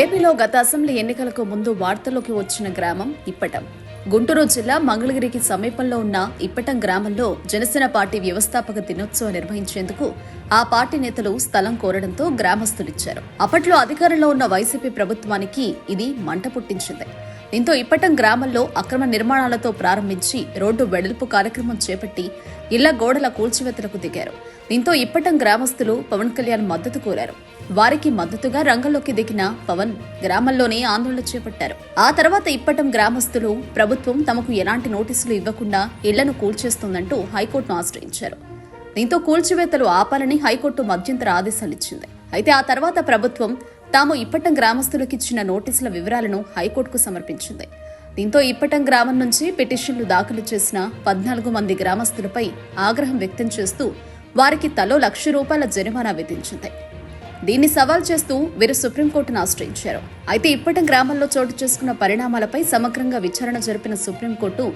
ఏపీలో గత అసెంబ్లీ ఎన్నికలకు ముందు వార్తల్లోకి వచ్చిన గ్రామం ఇప్పటం. గుంటూరు జిల్లా మంగళగిరికి సమీపంలో ఉన్న ఇప్పటం గ్రామంలో జనసేన పార్టీ వ్యవస్థాపక దినోత్సవం నిర్వహించేందుకు ఆ పార్టీ నేతలు స్థలం కోరడంతో గ్రామస్తులిచ్చారు. అప్పట్లో అధికారంలో ఉన్న వైసీపీ ప్రభుత్వానికి ఇది మంట పుట్టించింది. దీంతో ఇప్పటం గ్రామంలో అక్రమ నిర్మాణాలతో ప్రారంభించి రోడ్డు వెడల్పు కార్యక్రమం చేపట్టి ఇళ్ళ గోడల కూల్చివేతలకు దిగారు. దీంతో ఇప్పటం గ్రామస్తులు పవన్ కళ్యాణ్ మద్దతు కోరారు. వారికి మద్దతుగా రంగంలోకి దిగిన పవన్ గ్రామంలోనే ఆందోళన చేపట్టారు. ఆ తర్వాత ఇప్పటం గ్రామస్తులు ప్రభుత్వం తమకు ఎలాంటి నోటీసులు ఇవ్వకుండా ఇళ్ళను కూల్చేస్తోందంటూ హైకోర్టును ఆశ్రయించారు. దీంతో కూల్చివేతలు ఆపాలని హైకోర్టు మధ్యంతర ఆదేశాలిచ్చింది అయితే ఆ తర్వాత ప్రభుత్వం తాము ఇప్పటం గ్రామస్తులకు ఇచ్చిన నోటీసుల వివరాలను హైకోర్టుకు సమర్పించింది. దీంతో ఇప్పటం గ్రామం నుంచి పిటిషన్లు దాఖలు చేసిన పద్నాలుగు మంది గ్రామస్తులపై ఆగ్రహం వ్యక్తం చేస్తూ వారికి తలో లక్ష రూపాయల జరిమానా విధించింది. దీన్ని సవాల్ చేస్తూ వీరు సుప్రీంకోర్టును ఆశ్రయించారు. అయితే ఇప్పటం గ్రామంలో చోటు చేసుకున్న పరిణామాలపై సమగ్రంగా విచారణ జరిపిన సుప్రీంకోర్టు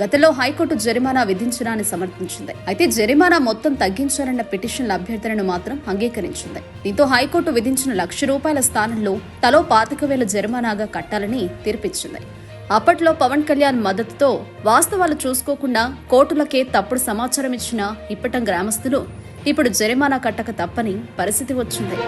గతంలో హైకోర్టు జరిమానా విధించడాన్ని సమర్థించింది. అయితే జరిమానా మొత్తం తగ్గించాలన్న పిటిషన్ల అభ్యర్థనను మాత్రం అంగీకరించింది. దీంతో హైకోర్టు విధించిన లక్ష రూపాయల స్థానంలో తలో పాతిక వేల జరిమానాగా కట్టాలని తీర్పిచ్చింది. అప్పట్లో పవన్ కళ్యాణ్ మద్దతుతో వాస్తవాలు చూసుకోకుండా కోర్టులకే తప్పుడు సమాచారం ఇచ్చిన ఇప్పటం గ్రామస్తులు ఇప్పుడు జరిమానా కట్టక తప్పని పరిస్థితి వచ్చింది.